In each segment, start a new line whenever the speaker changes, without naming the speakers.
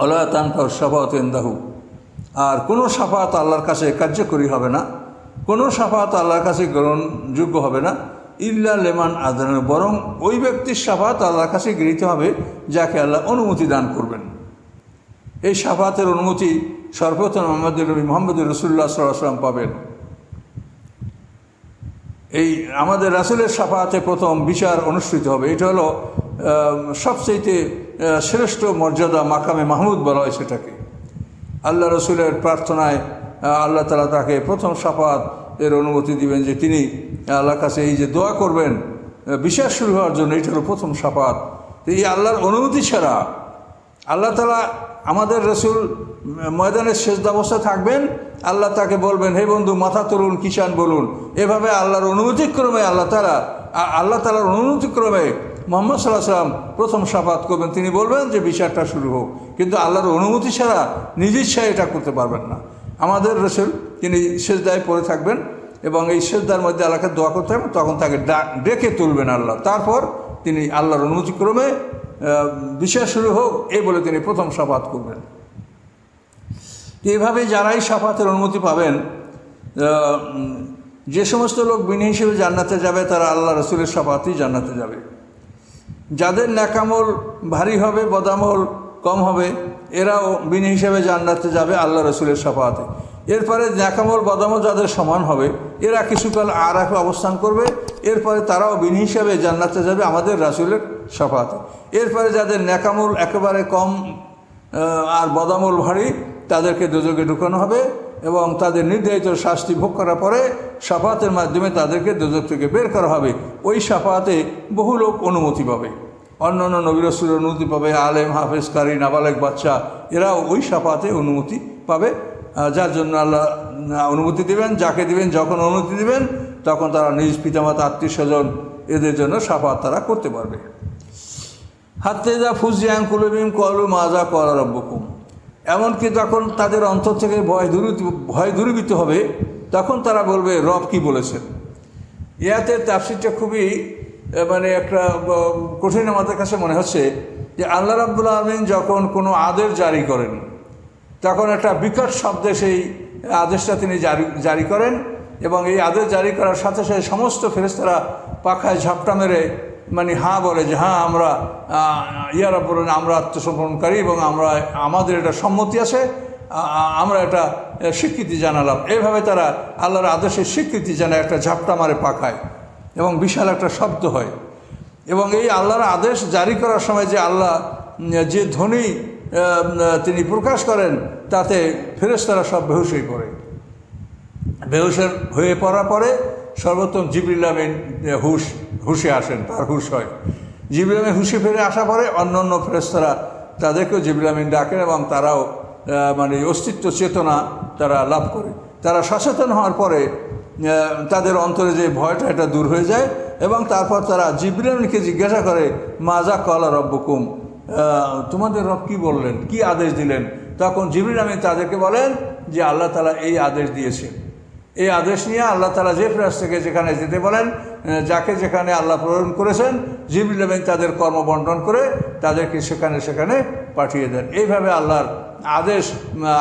আল্লাহ তানফা সাফাত ইন্দাহু। আর কোনো সাফাত আল্লাহর কাছে কার্যকরী হবে না কোনো সাফাত আল্লাহর কাছে গ্রহণযোগ্য হবে না ইল্লা লেমান আদান বরং ওই ব্যক্তির সাফাত আল্লাহর কাছে গৃহীত হবে যাকে আল্লাহ অনুমতি দান করবেন। এই সাফাতের অনুমতি সর্বপ্রথম মোহাম্মদ মোহাম্মদ রসুল্লাহ সাল্লাম পাবেন। এই আমাদের রাসুলের সাফাতে প্রথম বিচার অনুষ্ঠিত হবে। এটা হলো আহ, সবচেয়ে আহ, শ্রেষ্ঠ মর্যাদা মাকামে মাহমুদ বলা হয় সেটাকে। আল্লাহ রসুলের প্রার্থনায় আল্লাহ তালা তাকে প্রথম সাফাত এর অনুমতি দিবেন যে তিনি আল্লাহর কাছে এই যে দোয়া করবেন বিশ্বাস শুরু হওয়ার জন্য এটা হলো প্রথম সাফাত। এই আল্লাহর অনুমতি ছাড়া আল্লাহ তালা আমাদের রসুল ময়দানের শেষ অবস্থা থাকবেন, আল্লাহ তাকে বলবেন, হে বন্ধু, মাথা তুলুন কিষান বলুন। এভাবে আল্লাহর অনুমতিক্রমে আল্লাহ তালা আল্লাহ তালার অনুমতিক্রমে মোহাম্মদ সাল্লাহ সাল্লাম প্রথম সাফাত করবেন, তিনি বলবেন যে বিচারটা শুরু হোক। কিন্তু আল্লাহর অনুমতি ছাড়া নিজ ইচ্ছায় এটা করতে পারবেন না। আমাদের রসুল, তিনি শেষদায় পড়ে থাকবেন এবং এই শেষদার মধ্যে আল্লাহকে দোয়া করতে হবে তখন তাকে ডেকে তুলবেন আল্লাহ। তারপর তিনি আল্লাহর অনুমতিক্রমে বিশ্বাস শুরু হোক, এই বলে তিনি প্রথম সাফাত করবেন। এভাবে যারাই সাফাতের অনুমতি পাবেন যে সমস্ত লোক বিনি হিসেবে জান্নাতে যাবে, তারা আল্লাহ রসুলের সাফাতেই জান্নাতে যাবে। যাদের ন্যাকামল ভারী হবে, বদামল কম হবে, এরাও বিনি হিসেবে জান্নাতে যাবে আল্লাহ রসুলের সাফাতে। এরপরে ন্যাকামল, বদামল যাদের সমান হবে, এরা কিছুকাল আর এক অবস্থান করবে, এরপরে তারাও বিনি হিসাবে জান্নাতে যাবে আমাদের রাসুলের সাফাতে। এরপরে যাদের ন্যাকামল একেবারে কম আর বদামল ভারী, তাদেরকে দুযোগে ঢুকানো হবে এবং তাদের নির্ধারিত শাস্তি ভোগ করার পরে সাফাতের মাধ্যমে তাদেরকে দুযোগ থেকে বের করা হবে। ওই সাফাতে বহু লোক অনুমতি পাবে। অন্য অন্য নবী রসুলের অনুমতি পাবে, আলেম, হাফেজ, কারি, নাবালেক বাচ্চা এরা ওই সাফাতে অনুমতি পাবে যার জন্য আল্লাহ অনুমতি দিবেন, যাকে দিবেন, যখন অনুমতি দিবেন, তখন তারা নিজ পিতামাতা আত্মীয় স্বজন এদের জন্য সাফাত তারা করতে পারবে। হাতে যা ফুজিয়াং কুলবিম কলু মাজা করা রব্বকুম। এমনকি তখন তাদের অন্তর থেকে ভয় দূর ভয় দূরীভূত হবে, তখন তারা বলবে, রব কি বলেছেন? ইয়াতে তাফসিরটা খুবই মানে একটা কঠিন আমাদের কাছে মনে হচ্ছে যে আল্লাহ রাব্বুল আলমিন যখন কোনো আদেশ জারি করেন, তখন একটা বিকট শব্দে সেই আদেশটা তিনি জারি জারি করেন এবং এই আদেশ জারি করার সাথে সাথে সমস্ত ফেরেস্তারা পাখায় ঝাপটা মেরে মানে হাঁ বলে যে হ্যাঁ আমরা ইয়ারা বলেন আমরা আত্মসমর্পণকারী এবং আমরা, আমাদের এটা সম্মতি আছে আমরা এটা স্বীকৃতি জানালাম। এইভাবে তারা আল্লাহর আদেশের স্বীকৃতি জানায় একটা ঝাপটা মারে পাখায়। এবং বিশাল একটা শব্দ হয়। এবং এই আল্লাহর আদেশ জারি করার সময় যে আল্লাহ, যে ধ্বনি তিনি প্রকাশ করেন, তাতে ফেরেশতারা সব বেহুশ হয়ে পড়ে। বেহুশের হয়ে পড়ার পরে সর্বোত্তম জিবরিল হুশ, হুশে আসেন, তার হুশ হয়। জিবরিল আমিন হুশে ফিরে আসা পরে অন্য অন্য ফেরেস্তারা তাদেরকেও জিবরিল আমিন ডাকেন এবং তারাও মানে অস্তিত্ব চেতনা তারা লাভ করে। তারা সচেতন হওয়ার পরে তাদের অন্তরে যে ভয়টা, এটা দূর হয়ে যায় এবং তারপর তারা জিবরিল আমিনকে জিজ্ঞাসা করে মাজা কলা রব্বকুম। তোমাদের রব কি বললেন? কি আদেশ দিলেন? তখন জিবরিল তাদেরকে বলেন যে, আল্লাহ তালা এই আদেশ দিয়েছেন এই আদেশ নিয়ে আল্লাহ তালা যে থেকে যেখানে যেতে বলেন যাকে যেখানে আল্লাহ প্রেরণ করেছেন জিবরিল আমিন তাদের কর্ম বন্টন করে তাদেরকে সেখানে সেখানে পাঠিয়ে দেন। এইভাবে আল্লাহর আদেশ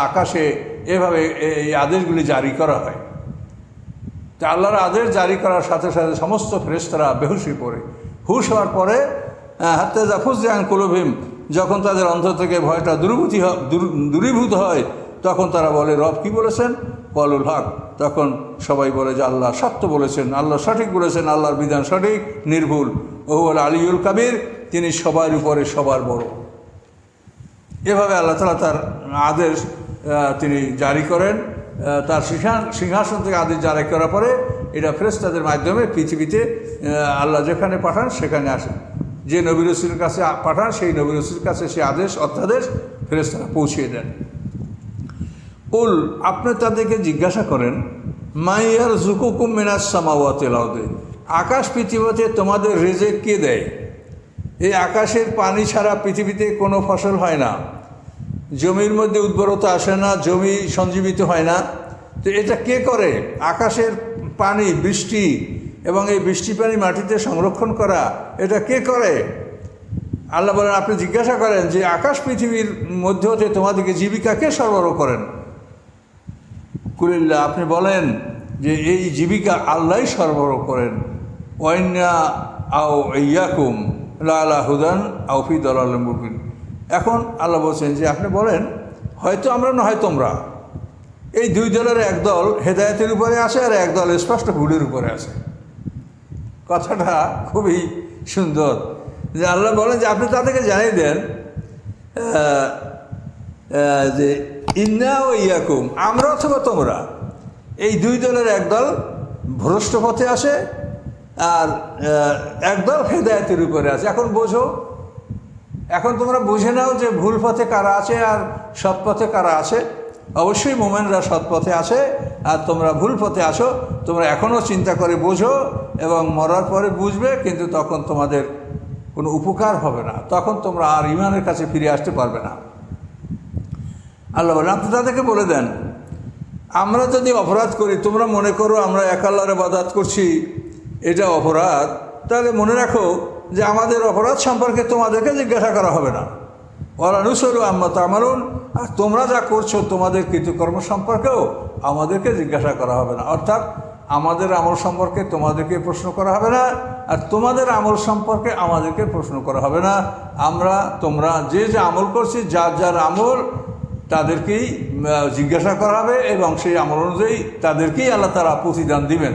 আকাশে এভাবে এই আদেশগুলি জারি করা হয়। তা আল্লাহর আদেশ জারি করার সাথে সাথে সমস্ত ফেরেশতারা বেহুশি পড়ে। হুশ হওয়ার পরে হাতে জাফুজ জাহান কুলভিম যখন তাদের অন্তর থেকে ভয়টা দূরীভূতি দূরীভূত হয়, তখন তারা বলে, রব কি বলেছেন? কলুল হক। তখন সবাই বলে যে, আল্লাহ সত্য বলেছেন, আল্লাহ সঠিক বলেছেন, আল্লাহর বিধান সঠিক, নির্ভুল। ও বলে আলিউল কাবির, তিনি সবার উপরে সবার বড়। এভাবে আল্লাহ তালা তার আদেশ তিনি জারি করেন। তার সিংহা- সিংহাসন থেকে আদেশ জারি করার পরে এটা ফেরেস্তাদের মাধ্যমে পৃথিবীতে আল্লাহ যেখানে পাঠান সেখানে আসেন যে নবী কাছে পাঠান, সেই নবী কাছে সে আদেশ, অধ্যাদেশ ফেরেস্তারা পৌঁছিয়ে দেন। উল, আপনি তাদেরকে জিজ্ঞাসা করেন মাইয়ার জুকুকুম মিনাস সামাওয়াতে লাউদে আকাশ পৃথিবীতে তোমাদের রেজেক কে দেয়? এই আকাশের পানি ছাড়া পৃথিবীতে কোনো ফসল হয় না। জমির মধ্যে উর্বরতা আসে না, জমি সঞ্জীবিত হয় না। তো এটা কে করে? আকাশের পানি, বৃষ্টি এবং এই বৃষ্টি পানি মাটিতে সংরক্ষণ করা, এটা কে করে? আল্লাহ বলেন, আপনি জিজ্ঞাসা করেন যে আকাশ পৃথিবীর মধ্যে হতে তোমাদেরকে জীবিকা কে সরবরাহ করেন? কুলিল্লা আপনি বলেন যে এই জীবিকা আল্লাহ সরবরাহ করেন। ওয়াইনা আও ইয়াকুম লা হুদান আউফি দলাল মুবিন। এখন আল্লাহ বলছেন যে আপনি বলেন, হয়তো আমরা না হয় তোমরা। এই দুই দলের এক দল হেদায়তের উপরে আছে আর এক দল স্পষ্ট ভুলের উপরে আছে। কথাটা খুবই সুন্দর। যে আল্লাহ বলেন যে আপনি তাদেরকে জানিয়ে দেন যে ইন্না ও ইয়াকুম, আমরা অথবা তোমরা, এই দুই দলের একদল ভ্রষ্ট পথে আসে আর একদল হেদায়তের উপরে আছে। এখন বোঝো এখন তোমরা বুঝে নাও যে ভুল পথে কারা আছে আর সৎ পথে কারা আছে। অবশ্যই মোমেনরা সৎ পথে আছে আর তোমরা ভুল পথে আসো তোমরা এখনও চিন্তা করে বোঝো এবং মরার পরে বুঝবে, কিন্তু তখন তোমাদের কোনো উপকার হবে না। তখন তোমরা আর ইমানের কাছে ফিরে আসতে পারবে না। আল্লাহ বলেন, আপনি তাদেরকে বলে দেন, আমরা যদি অপরাধ করি, তোমরা মনে করো আমরা এক আল্লাহরে বাদাত করছি। এটা অপরাধ। তাহলে মনে রাখো যে আমাদের অপরাধ সম্পর্কে তোমাদেরকে জিজ্ঞাসা করা হবে না। ওরা ওরানুসরু আম্মা তামারুন আর তোমরা যা করছ তোমাদের কৃতকর্ম সম্পর্কেও আমাদেরকে জিজ্ঞাসা করা হবে না। অর্থাৎ আমাদের আমল সম্পর্কে তোমাদেরকে প্রশ্ন করা হবে না, আর তোমাদের আমল সম্পর্কে আমাদেরকে প্রশ্ন করা হবে না। আমরা, তোমরা যে যে আমল করছি, যার যার আমল তাদেরকেই জিজ্ঞাসা করা হবে এবং সেই আমল অনুযায়ী তাদেরকেই আল্লাহ তারা প্রতিদান দিবেন।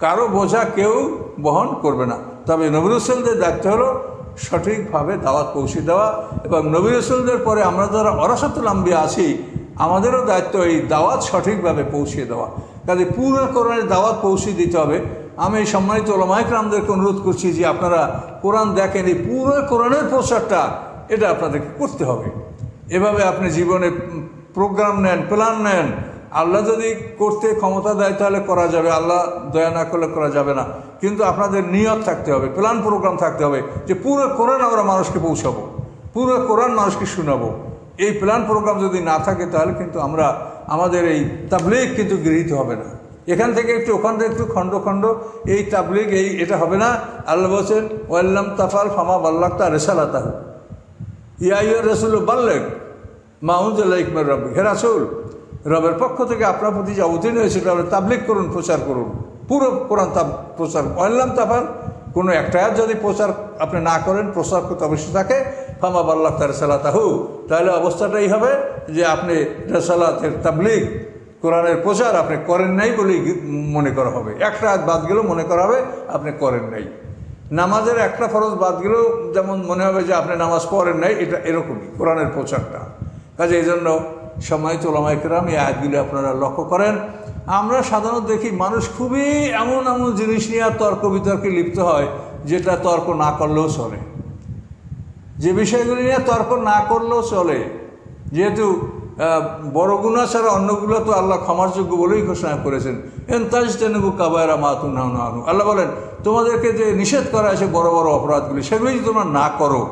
কারও বোঝা কেউ বহন করবে না। তবে নবী রসুলদের দায়িত্ব হলো সঠিকভাবে দাওয়াত পৌঁছে দেওয়া এবং নবী রসুলদের পরে আমরা যারা অরাসতুল আম্বিয়া আছি, আমাদেরও দায়িত্ব এই দাওয়াত সঠিকভাবে পৌঁছে দেওয়া। কাজে পুরো কোরআনের দাওয়াত পৌঁছে দিতে হবে। আমি এই সম্মানিত ওলামাইকরামদেরকে অনুরোধ করছি যে আপনারা কোরআন দেখেন, এই পুরো কোরআনের প্রচারটা, এটা আপনাদেরকে করতে হবে। এভাবে আপনি জীবনে প্রোগ্রাম নেন প্ল্যান নেন আল্লাহ যদি করতে ক্ষমতা দেয়, তাহলে করা যাবে। আল্লাহ দয়া না করলে করা যাবে না। কিন্তু আপনাদের নিয়ত থাকতে হবে প্ল্যান প্রোগ্রাম থাকতে হবে যে পুরো কোরআন আমরা মানুষকে পৌঁছাবো, পুরো কোরআন মানুষকে শোনাবো। এই প্ল্যান প্রোগ্রাম যদি না থাকে, তাহলে কিন্তু আমরা, আমাদের এই তাবলিগ কিন্তু গৃহীত হবে না। এখান থেকে একটু ওখান থেকে একটু খণ্ড খণ্ড, এই তাবলিগ, এই এটা হবে না। আল্লাহ বলছেন, ওয়াল্লাম তাফাল ফামা বাল্লাক্তা রেসালাতাহ। ইয়াইয়া রসুল বাল্লেক মাহুদুল্লাহ ইকমের রব হে রাসুল রবের পক্ষ থেকে আপনার প্রতি যা অধীন হয়েছে তাবলিক করুন, প্রচার করুন। পুরো কোরআন তাব, প্রচার অনলাম তাফার। কোনো একটা যদি প্রচার আপনি না করেন প্রচার করতে অবশ্যই থাকে। ফামা বাল্লাহ তার সালাতাহু। তাহলে অবস্থাটা এই হবে যে আপনি রেসালাতের তাবলিগ, কোরআনের প্রচার আপনি করেন নাই বলেই মনে করা হবে। একটা হাত বাদ গেলেও মনে করা হবে, আপনি করেন নাই। নামাজের একটা ফরজ বাদ গেলেও যেমন মনে হবে যে আপনি নামাজ পড়েন নাই, এটা এরকমই কোরআনের প্রচারটা। কাজে এই জন্য সময় তোলামাইকরাম এই আয়াতগুলি আপনারা লক্ষ্য করেন। আমরা সাধারণত দেখি মানুষ খুবই এমন এমন জিনিস নিয়ে আর তর্ক বিতর্কে লিপ্ত হয়, যেটা তর্ক না করলেও চলে। যে বিষয়গুলি নিয়ে তর্ক না করলেও চলে। যেহেতু বড় গুণা ছাড়া অন্যগুলো তো আল্লাহ ক্ষমার যোগ্য বলেই ঘোষণা করেছেন। এন তাজতেনবু কাবায়রা মাতুন আল্লাহ বলেন, তোমাদেরকে যে নিষেধ করা আছে বড় বড় অপরাধগুলি, সেগুলি যদি তোমরা না করো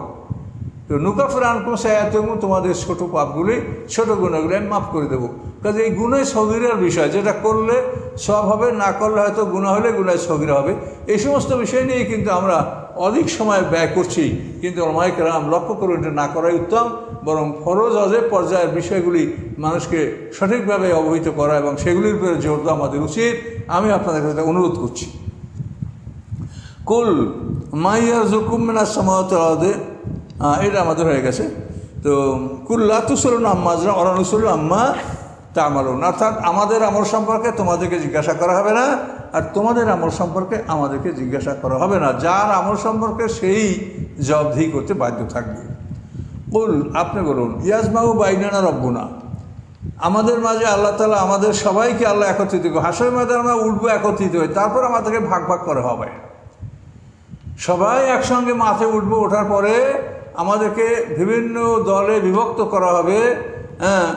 তো নুকাফের আনকুম সায়াতম তোমাদের ছোট পাপগুলি, ছোট গুণাগুলি আমি মাফ করে দেবো। কাজে এই গুণায় সগিরার বিষয়, যেটা করলে সব হবে, না করলে হয়তো গুণা হলে গুণায় সগিরা হবে। এই সমস্ত বিষয় নিয়ে কিন্তু আমরা অধিক সময় ব্যয় করছি। কিন্তু রাম লক্ষ্য করুন, এটা না করাই উত্তম, বরং ফরজ অজে পর্যায়ের বিষয়গুলি মানুষকে সঠিকভাবে অবহিত করা এবং সেগুলির উপরে জোর দেওয়া আমাদের উচিত। আমি আপনাদের কাছে অনুরোধ করছি। কুল মাইয়ার জুকুমিনা সমাতে এটা আমাদের হয়ে গেছে। তো কুল্লা তুসলুন আম্মাজরা অরানুসুল আম্মা তা আমালুন অর্থাৎ আমাদের আমল সম্পর্কে তোমাদেরকে জিজ্ঞাসা করা হবে না, আর তোমাদের আমল সম্পর্কে আমাদেরকে জিজ্ঞাসা করা হবে না। যার আমল সম্পর্কে সেই জবাবদিহি করতে বাধ্য থাকবে। কুল, আপনি বলুন, ইয়াজমাউ বাইনানা রব্বুনা। আমাদের মাঝে আল্লাহ তালা আমাদের সবাইকে আল্লাহ একত্রিত করে হাসের ময়দান আমরা উঠবো একত্রিত হয়ে, তারপর আমাদেরকে ভাগ ভাগ করা হবে। সবাই একসঙ্গে মাঠে উঠবো, ওঠার পরে আমাদেরকে বিভিন্ন দলে বিভক্ত করা হবে হ্যাঁ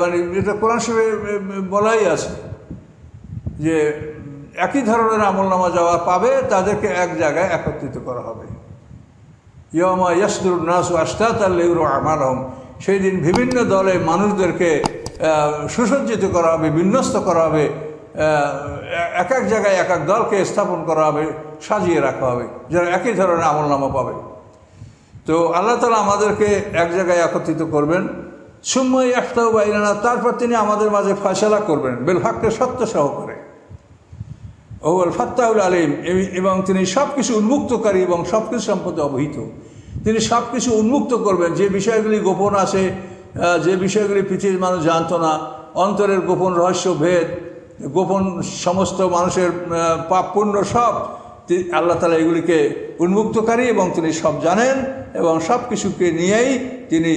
মানে এটা কোরআন শরীফে বলাই আছে যে, একই ধরনের আমলনামা যাওয়া পাবে, তাদেরকে এক জায়গায় একত্রিত করা হবে। ইয়মা ইয়াসদুর নাসু আস্তাত আল্লাহ আমার সেই দিন বিভিন্ন দলে মানুষদেরকে সুসজ্জিত করা হবে, বিন্যস্ত করা হবে এক এক জায়গায় এক এক দলকে স্থাপন করা হবে, সাজিয়ে রাখা হবে যারা একই ধরনের আমলনামা পাবে। তো আল্লাহ তালা আমাদেরকে এক জায়গায় একত্রিত করবেন। সুম্ময় একটাও বাইরে না তারপর তিনি আমাদের মাঝে ফয়সলা করবেন, বেল হাক্কে সত্য সহকারে ওল ফাত্তাউল আলিম এবং তিনি সব কিছু উন্মুক্তকারী এবং সব কিছু সম্পদে অবহিত। তিনি সব কিছু উন্মুক্ত করবেন, যে বিষয়গুলি গোপন আছে যে বিষয়গুলি পৃথিবীর মানুষ জানত না, অন্তরের গোপন রহস্য, ভেদ, গোপন সমস্ত মানুষের পাপ পুণ্য সব আল্লাহ তালা এগুলিকে উন্মুক্তকারী এবং তিনি সব জানেন এবং সব কিছুকে নিয়েই তিনি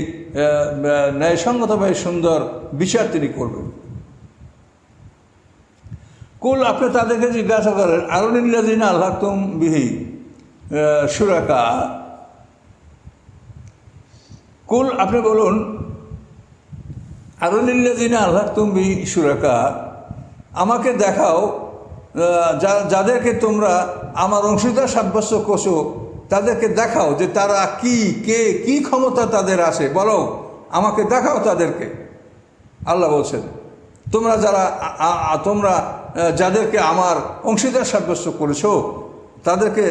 ন্যায়সঙ্গতভাবে সুন্দর বিচার তিনি করবেন। কুল, আপনি তাদেরকে জিজ্ঞাসা করেন আরুনিল্লাদিন আল্লাহ তুম বিহি সুরাকা? কুল, আপনি বলুন আরুনিল্লাদিন আল্লাহ তুম বিহি, সুরাকা? আমাকে দেখাও যাদেরকে তোমরা আমার অংশীদার সাব্যস্ত করছ তাদেরকে দেখাও যে তারা কি, কে, কি ক্ষমতা তাদের আছে। বলো, আমাকে দেখাও তাদেরকে। আল্লাহ বলছেন, তোমরা যারা তোমরা যাদেরকে আমার অংশীদার সাব্যস্ত করেছ, তাদেরকে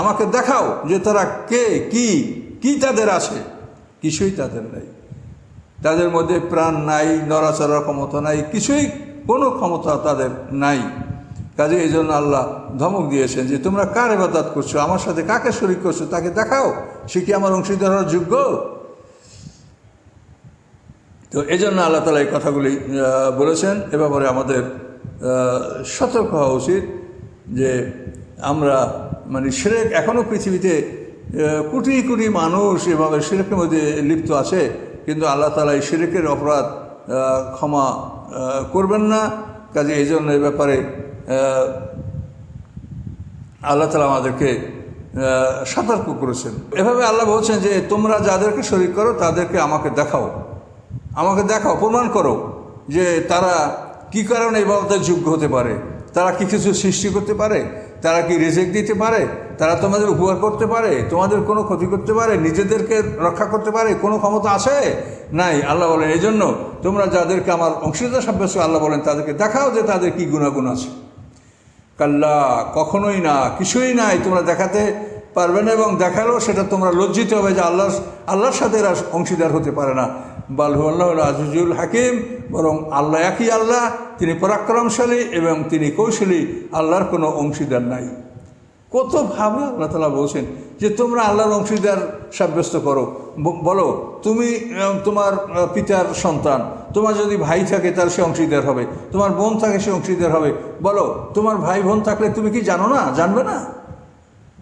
আমাকে দেখাও যে তারা কে, কি কি তাদের আছে। কিছুই তাদের নাই। তাদের মধ্যে প্রাণ নাই, নড়াচড়ার ক্ষমতা নাই, কিছুই কোনো ক্ষমতা তাদের নাই। কাজে এই জন্য আল্লাহ ধমক দিয়েছেন যে, তোমরা কার এবাদাত করছ? আমার সাথে কাকে শরিক করছ? তাকে দেখাও। সে কি আমার অংশীদার হওয়ার যোগ্য? তো এই জন্য আল্লাহ তালা এই কথাগুলি বলেছেন। এ ব্যাপারে আমাদের সতর্ক হওয়া উচিত যে, আমরা মানে সেরেক এখনও পৃথিবীতে কোটি কোটি মানুষ এভাবে সেরেকের মধ্যে লিপ্ত আছে, কিন্তু আল্লাহ তালা এই সেরেকের অপরাধ ক্ষমা করবেন না। কাজে এই জন্য এ ব্যাপারে আল্লাহ তালা আমাদেরকে সতর্ক করেছেন। এভাবে আল্লাহ বলছেন যে, তোমরা যাদেরকে শরীর করো, তাদেরকে আমাকে দেখাও। আমাকে দেখাও, প্রমাণ করো যে তারা কি কারণে এই বাবদের যোগ্য হতে পারে। তারা কি কিছু সৃষ্টি করতে পারে, তারা কি রেজেক্ট দিতে পারে, তারা তোমাদের উপকার করতে পারে, তোমাদের কোনো ক্ষতি করতে পারে, নিজেদেরকে রক্ষা করতে পারে, কোনো ক্ষমতা আছে? নাই, আল্লাহ বলেন এই জন্য তোমরা যাদেরকে আমার অংশীদার সাব্যস্ত, আল্লাহ বলেন, তাদেরকে দেখাও যে তাদের কি গুণাগুণ আছে। কাল্লা, কখনোই না, কিছুই নাই, তোমরা দেখাতে পারবে না এবং দেখালেও সেটা তোমরা লজ্জিত হবে যে আল্লাহ আল্লাহর সাথে এরা অংশীদার হতে পারে না। বালহু আল্লাহ আজিজুল হাকিম, বরং আল্লাহ একই আল্লাহ, তিনি পরাক্রমশালী এবং তিনি কৌশলী, আল্লাহর কোনো অংশীদার নাই। কতভাবে আল্লাহ তালা বলছেন যে তোমরা আল্লাহর অংশীদার সাব্যস্ত করো। বলো, তুমি তোমার পিতার সন্তান তোমার যদি ভাই থাকে, তার সে অংশীদার হবে। তোমার বোন থাকে, সে অংশীদার হবে। বলো, তোমার ভাই বোন থাকলে তুমি কি জানো না? জানবে না?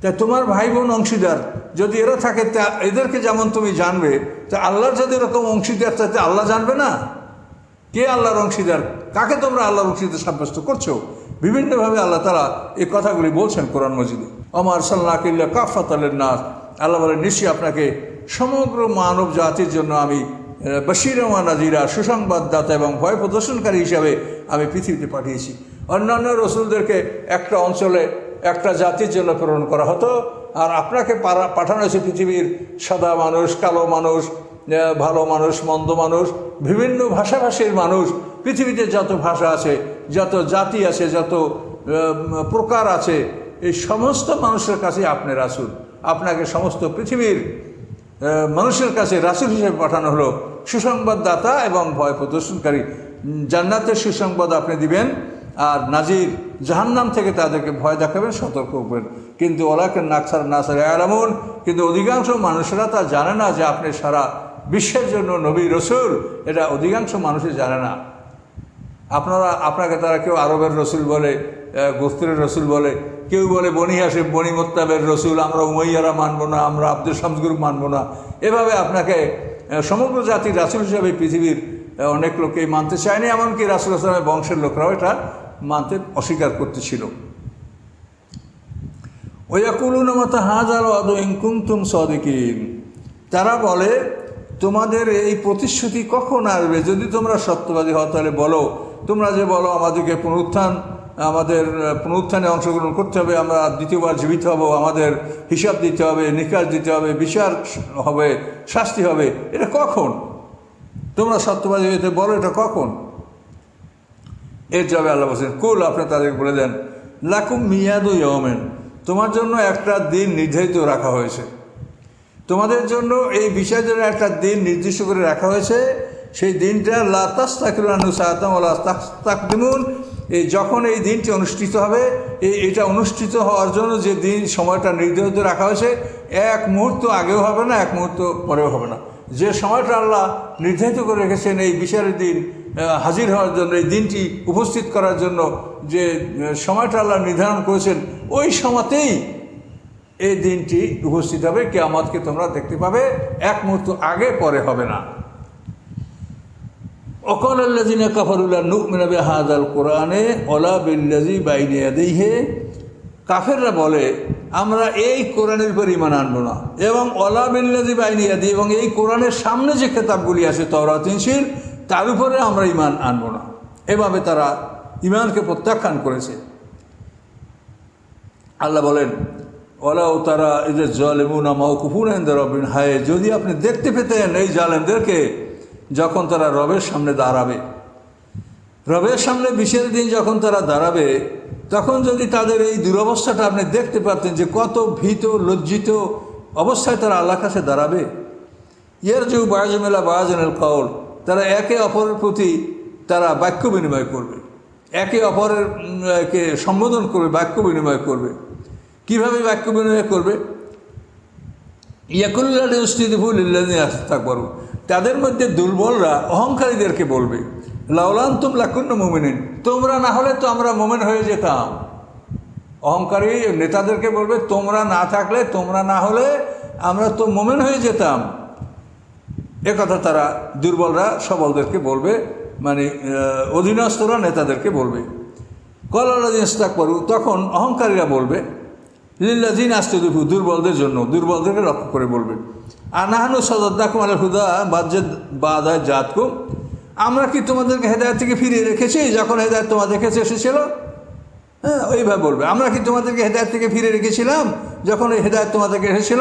তা তোমার ভাই বোন অংশীদার, যদি এরা থাকে, তা এদেরকে যেমন তুমি জানবে, তা আল্লাহর যদি এরকম অংশীদার তাতে আল্লাহ জানবে না? কে আল্লাহর অংশীদার? কাকে তোমরা আল্লাহর অংশীদার সাব্যস্ত করছ? বিভিন্নভাবে আল্লাহ তারা এই কথাগুলি বলছেন কোরআন মজিদে। অমার সাল্লাহ কিল্লা কাফাত নাস। আল্লাহ বলে নিশ্চয়ই আপনাকে সমগ্র মানব জাতির জন্য আমি বশিরমা নাজিরা, সুসংবাদদাতা এবং ভয় প্রদর্শনকারী হিসাবে আমি পৃথিবীতে পাঠিয়েছি। অন্যান্য রসুলদেরকে একটা অঞ্চলে একটা জাতির জন্য প্রেরণ করা হতো, আর আপনাকে পাঠানো হয়েছে পৃথিবীর সাদা মানুষ, কালো মানুষ ভালো মানুষ, মন্দ মানুষ, বিভিন্ন ভাষাভাষীর মানুষ। পৃথিবীতে যত ভাষা আছে, যত জাতি আছে, যত প্রকার আছে, এই সমস্ত মানুষের কাছে আপনি রাসুল। আপনাকে সমস্ত পৃথিবীর মানুষের কাছে রাসুল হিসেবে পাঠানো হলো। সুসংবাদদাতা এবং ভয় প্রদর্শনকারী। জান্নাতের সুসংবাদ আপনি দিবেন আর নাজির জাহান্নাম থেকে তাদেরকে ভয় দেখাবেন সতর্ক করবেন কিন্তু ওলাকে নাকসার নাসার আলামুন কিন্তু অধিকাংশ মানুষেরা তা জানে না যে আপনি সারা বিশ্বের জন্য নবী রসুল। এটা অধিকাংশ মানুষই জানে না। আপনারা আপনাকে তারা কেউ আরবের রসুল বলে আহ, গোস্তের রসুল বলে কেউ বলে বনি হাসিম বনি মোত্তাবের রসুল আমরা উমাইয়ারা মানবো না আমরা আব্দুল শামসগুরু মানবো না। এভাবে আপনাকে সমগ্র জাতির রাসুল হিসাবে পৃথিবীর অনেক লোকেই মানতে চায়নি, এমনকি রাসুল আসলামের বংশের লোকরাও এটা মানতে অস্বীকার করতেছিল। ওয়াকুলুন মতো হাজার অদ ইনকুমতুম সদিকিন। তারা বলে, তোমাদের এই প্রতিশ্রুতি কখন আসবে? যদি তোমরা সত্যবাদী হও, তাহলে বলো। তোমরা যে বলো, আমাদেরকে পুনরুত্থান আমাদের পুনরুত্থানে অংশগ্রহণ করতে হবে, আমরা দ্বিতীয়বার জীবিত হব, আমাদের হিসাব দিতে হবে, নিকাশ দিতে হবে, বিচার হবে, শাস্তি হবে, এটা কখন? তোমরা সত্যবাদী হইতে বলো, এটা কখন? এর জবাবে আল্লাহ বলছেন, কুল, আপনি তাদেরকে বলে দেন, লাকুম মিয়াদু ইয়মেন তোমার জন্য একটা দিন নির্ধারিত রাখা হয়েছে। তোমাদের জন্য এই বিষয়ের জন্য একটা দিন নির্দিষ্ট করে রাখা হয়েছে, সেই দিনটা লাতাস সাহাতাম তাকদিমুন এই যখন এই দিনটি অনুষ্ঠিত হবে এটা অনুষ্ঠিত হওয়ার জন্য যে দিন সময়টা নির্ধারিত রাখা হয়েছে, এক মুহূর্ত আগেও হবে না, এক মুহূর্ত পরেও হবে না। যে সময়টা আল্লাহ নির্ধারিত করে রেখেছেন এই বিচারের দিন হাজির হওয়ার জন্য, এই দিনটি উপস্থিত করার জন্য যে সময়টা আল্লাহ নির্ধারণ করেছেন, ওই সময়তেই এই দিনটি উপস্থিত হবে কে কেয়ামতকে তোমরা দেখতে পাবে, এক মুহূর্ত আগে, পরে হবে না। অকল আল্লাজিনা কাফারুল্লাহ নুক মিনাবে হাদ আল কোরআনে ওলা বিল্লাজি বাইনে হে কাফেররা বলে, আমরা এই কোরআনের উপর ইমান আনব না এবং ওলা বিল্লাজি বাইনে আদি এবং এই কোরআনের সামনে যে খেতাবগুলি আছে, তওরাত ইনশিল তার উপরে আমরা ইমান আনব না। এভাবে তারা ইমানকে প্রত্যাখ্যান করেছে। আল্লাহ বলেন ওলা ওলাও তারা যে জলেমুনা রবিন হায়, যদি আপনি দেখতে পেতেন এই জালেমদেরকে যখন তারা রবের সামনে দাঁড়াবে। রবের সামনে বিশের দিন যখন তারা দাঁড়াবে, তখন যদি তাদের এই দুরবস্থাটা আপনি দেখতে পারতেন যে কত ভীত, লজ্জিত অবস্থায় তারা আল্লাহ কাছে দাঁড়াবে। ইয়ার যে বায়াজমেলা বায়াজনের কৌল তারা একে অপরের প্রতি তারা বাক্য বিনিময় করবে। একে অপরের কে সম্বোধন করবে, বাক্য বিনিময় করবে। কীভাবে বাক্য বিনিময় করবে? ইয়াকুল্লাহ থাকবার তাদের মধ্যে দুর্বলরা অহংকারীদেরকে বলবে লাউলান তুম লাকুন্ন মোমেনিন, তোমরা না হলে তো আমরা মোমেন হয়ে যেতাম। অহংকারী নেতাদেরকে বলবে, তোমরা না থাকলে, তোমরা না হলে আমরা তো মোমেন হয়ে যেতাম। এ কথা তারা দুর্বলরা সবলদেরকে বলবে মানে অধীনস্থরা নেতাদেরকে বলবে। কলালাদিন ইস্তাক করু তখন অহংকারীরা বলবে লিল্লাদিন আসতে দুর্বলদের জন্য, দুর্বলদেরকে লক্ষ্য করে বলবে। আর নাহানু সদদ্দাকুম আল হুদা বাজ্যেদ বাদায় জাতকুম। আমরা কি তোমাদেরকে হেদায়ত থেকে ফিরিয়ে রেখেছি? যখন হেদায়ত তোমাদের কাছে এসেছিল হ্যাঁ ওইভাবে বলবে। আমরা কি তোমাদেরকে হেদায়ত থেকে ফিরে রেখেছিলাম? যখন এই হেদায়ত তোমাদেরকে এসেছিল,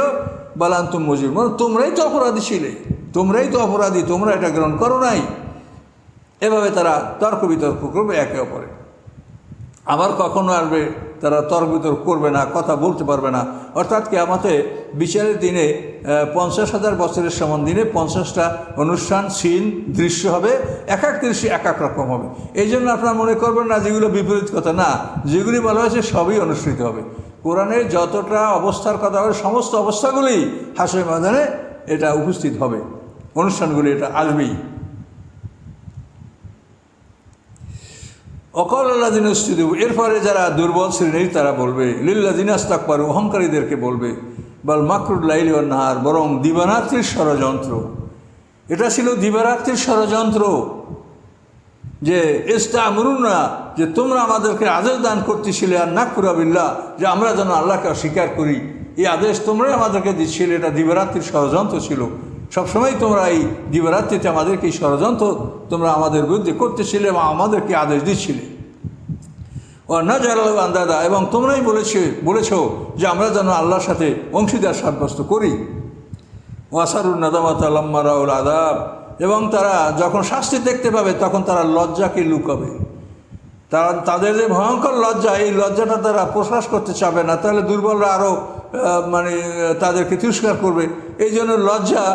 বালান্তুম মজিব। মানে তোমরাই তো অপরাধী ছিলে। তোমরাই তো অপরাধী, তোমরা এটা গ্রহণ করো নাই। এভাবে তারা তর্ক বিতর্ক করবে একে অপরে আবার কখনো আসবে, তারা তর্ক বিতর্ক করবে না, কথা বলতে পারবে না। অর্থাৎ কি আমাদের বিচারের দিনে পঞ্চাশ হাজার বছরের সমান দিনে পঞ্চাশটা অনুষ্ঠান, সিন, দৃশ্য হবে এক এক দৃশ্য এক এক রকম হবে। এই জন্য আপনারা মনে করবেন না যেগুলো বিপরীত কথা। না, যেগুলি বলা হয়েছে সবই অনুষ্ঠিত হবে। কোরআনের যতটা অবস্থার কথা হবে, সমস্ত অবস্থাগুলি হাসের ময়দানে এটা উপস্থিত হবে। অনুষ্ঠানগুলি এটা আসবেই। অকল আল্লাদিন উস্তিদু এরপরে যারা দুর্বল শ্রেণির, তারা বলবে লিল্লাদিন আস্তাক পারু অহংকারীদেরকে বলবে, বল মাকরুল লাইল নাহার, বরং দিবারাত্রির ষড়যন্ত্র। এটা ছিল দিবারাত্রির ষড়যন্ত্র। যে এস্তা আমরুন না যে তোমরা আমাদেরকে আদেশ দান করতেছিলে আর না কুরাবিল্লা যে আমরা যেন আল্লাহকে অস্বীকার করি। এই আদেশ তোমরাই আমাদেরকে দিচ্ছিলে, এটা দিবারাত্রির ষড়যন্ত্র ছিল। সবসময় তোমরা এই দিবরাত্রিতে আমাদেরকে এই ষড়যন্ত্র তোমরা আমাদের বিরুদ্ধে করতেছিলে এবং আমাদেরকে আদেশ দিচ্ছিলে। ও না জালাল আন্দাদা, এবং তোমরাই বলেছে, বলেছ যে আমরা যেন আল্লাহর সাথে অংশীদার সাব্যস্ত করি। ওয়াসারুল নাদামাত আল্লাম্মারাউল আদাব এবং তারা যখন শাস্তি দেখতে পাবে তখন তারা লজ্জাকে লুকাবে। তারা, তাদের যে ভয়ঙ্কর লজ্জা, এই লজ্জাটা তারা প্রশ্বাস করতে চাবে না। তাহলে দুর্বলরা আরও মানে তাদেরকে তিরস্কার করবে। এই জন্য লজ্জা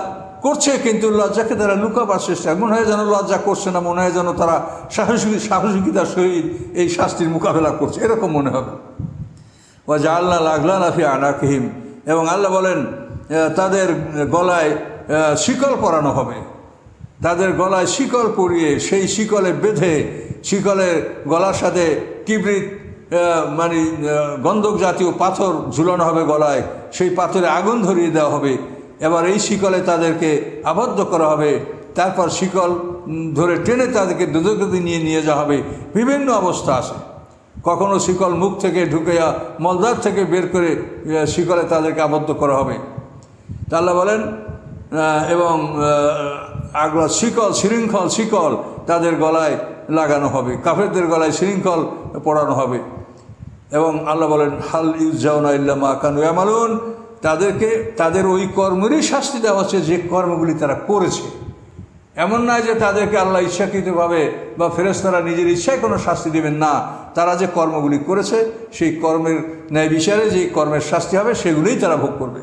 করছে, কিন্তু লজ্জাকে তারা লুকাবার চেষ্টা মনে হয় যেন লজ্জা করছে না, মনে হয় যেন তারা সাহসী সাহসিকতার সহিত এই শাস্তির মোকাবেলা করছে। এরকম মনে হবে। ও যা আল্লাহ লাগলা নাফি আনাকিহিম। এবং আল্লাহ বলেন তাদের গলায় শিকল পরানো হবে। তাদের গলায় শিকল পরিয়ে সেই শিকলে বেঁধে, শিকলের গলার সাথে কিবরিত মানে গন্ধক জাতীয় পাথর ঝুলানো হবে গলায়। সেই পাথরে আগুন ধরিয়ে দেওয়া হবে। এবার এই শিকলে তাদেরকে আবদ্ধ করা হবে। তারপর শিকল ধরে টেনে তাদেরকে দুদগতি নিয়ে নিয়ে যাওয়া হবে। বিভিন্ন অবস্থা আছে। কখনো শিকল মুখ থেকে ঢুকে মলদার থেকে বের করে শিকলে তাদেরকে আবদ্ধ করা হবে। তা আল্লাহ বলেন এবং আগলা শিকল, শৃঙ্খল শিকল তাদের গলায় লাগানো হবে। কাফেরদের গলায় শৃঙ্খল পড়ানো হবে। এবং আল্লাহ বলেন, হাল ইউজাউনা ইল্লামা কানু আমালুন তাদেরকে, তাদের ওই কর্মেরই শাস্তি দেওয়া হচ্ছে, যে কর্মগুলি তারা করেছে। এমন নয় যে তাদেরকে আল্লাহ ইচ্ছাকৃতভাবে বা ফেরেস্তারা নিজের ইচ্ছায় কোনো শাস্তি দেবেন না। তারা যে কর্মগুলি করেছে, সেই কর্মের ন্যায় বিচারে যে কর্মের শাস্তি হবে, সেগুলিই তারা ভোগ করবে।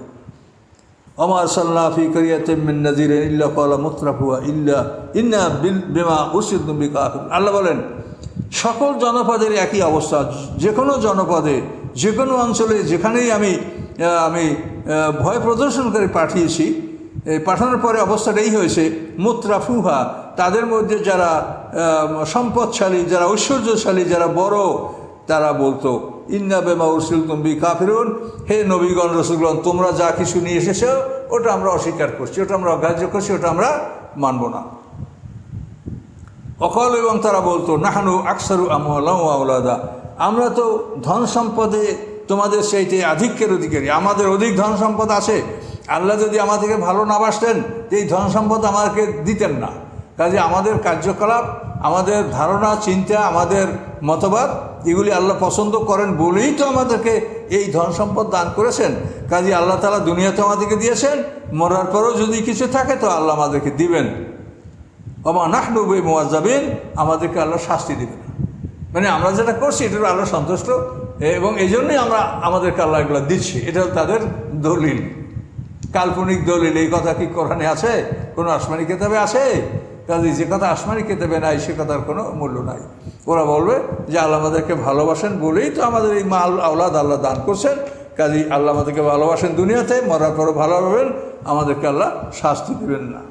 অমার সাল্লাফি করিয়াতে মিন নাজির ইল্লা কলা মুত্রাফুয়া ইল্লা ইন্না বিল, বেমা উসিদ আল্লাহ বলেন, সকল জনপদের একই অবস্থা। যে কোনো জনপদে যে কোনো অঞ্চলে, যেখানেই আমি আমি ভয় প্রদর্শন করে পাঠিয়েছি। পাঠানোর পরে অবস্থাটা এই হয়েছে, মুত্রাফুহা, তাদের মধ্যে যারা সম্পদশালী, যারা ঐশ্বর্যশালী, যারা বড়, তারা বলতো, ইন্না বেমা উরসুল তুমি কাফিরুন হে নবীগণ, রসুলগণ, তোমরা যা কিছু নিয়ে এসেছ, ওটা আমরা অস্বীকার করছি, ওটা আমরা অগ্রাহ্য করছি, ওটা আমরা মানব না। অকল এবং তারা বলতো, নাহানু আকসারু আমলাদা আমরা তো ধন সম্পদে তোমাদের সেইটি আধিক্যের অধিকারী। আমাদের অধিক ধন সম্পদ আছে। আল্লাহ যদি আমাদেরকে ভালো না বাসতেন, এই ধন সম্পদ আমাদেরকে দিতেন না। কাজে আমাদের কার্যকলাপ, আমাদের ধারণা, চিন্তা, আমাদের মতবাদ, এগুলি আল্লাহ পছন্দ করেন বলেই তো আমাদেরকে এই ধন সম্পদ দান করেছেন। কাজে আল্লাহ তালা দুনিয়াতে আমাদেরকে দিয়েছেন, মরার পরেও যদি কিছু থাকে তো আল্লাহ আমাদেরকে দিবেন। বাবা নাহনুবে মোয়াজাবিন আমাদেরকে আল্লাহ শাস্তি দেবে না। মানে আমরা যেটা করছি এটা আল্লাহ সন্তুষ্ট। এবং এই জন্যই আমরা আমাদেরকে আল্লাহ দিচ্ছি। এটা তাদের দলিল। কাল্পনিক দলিল, এই কথা কি কোরআনে আছে? কোনো আসমানি কেতাবে আছে? কাজে যে কথা আসমানি কেতাবে নাই, সে কথার কোনো মূল্য নাই। ওরা বলবে যে আল্লাহ আমাদেরকে ভালোবাসেন বলেই তো আমাদের এই মাল আওলাদ আল্লাহ দান করছেন। কাজে আল্লাহ আমাদেরকে ভালোবাসেন দুনিয়াতে, মরার পরও হবেন। আমাদেরকে আল্লাহ শাস্তি দেবেন না।